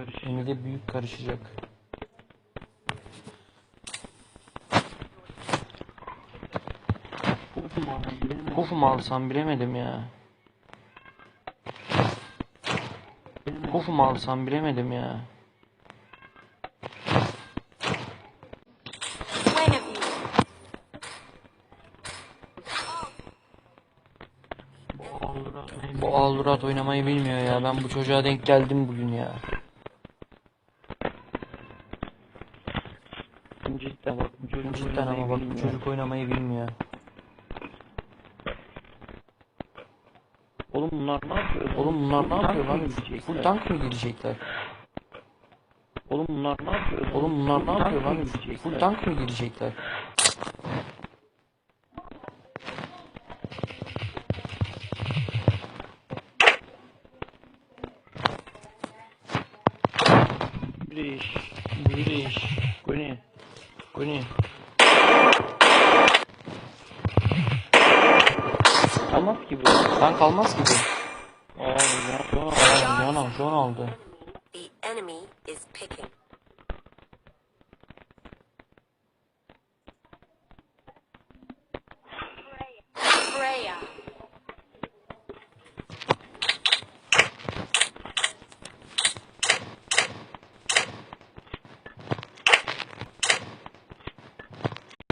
karışacak. Emide büyük karışacak. Kofu mu alsam bilemedim ya. Kofu mu alsam bilemedim ya. Bu Aldurat oynamayı bilmiyor ya. Ben bu çocuğa denk geldim bugün ya. Cidden bak bu çocuk Cidden ama bak bu bilmiyor. çocuk oynamayı bilmiyor. Oğlum bunlar ne yapıyor? Oğlum bunlar ne yapıyor lan? Full tank mı girecekler? Oğlum bunlar ne yapıyor? Oğlum bunlar ne yapıyor lan? Full tank mı girecekler? Giriş. Bu ne? Bu ne? Olmaz ki bu. Tank almaz gibi. Aa ya. Aa, Yana şu an aldı. The enemy is picking.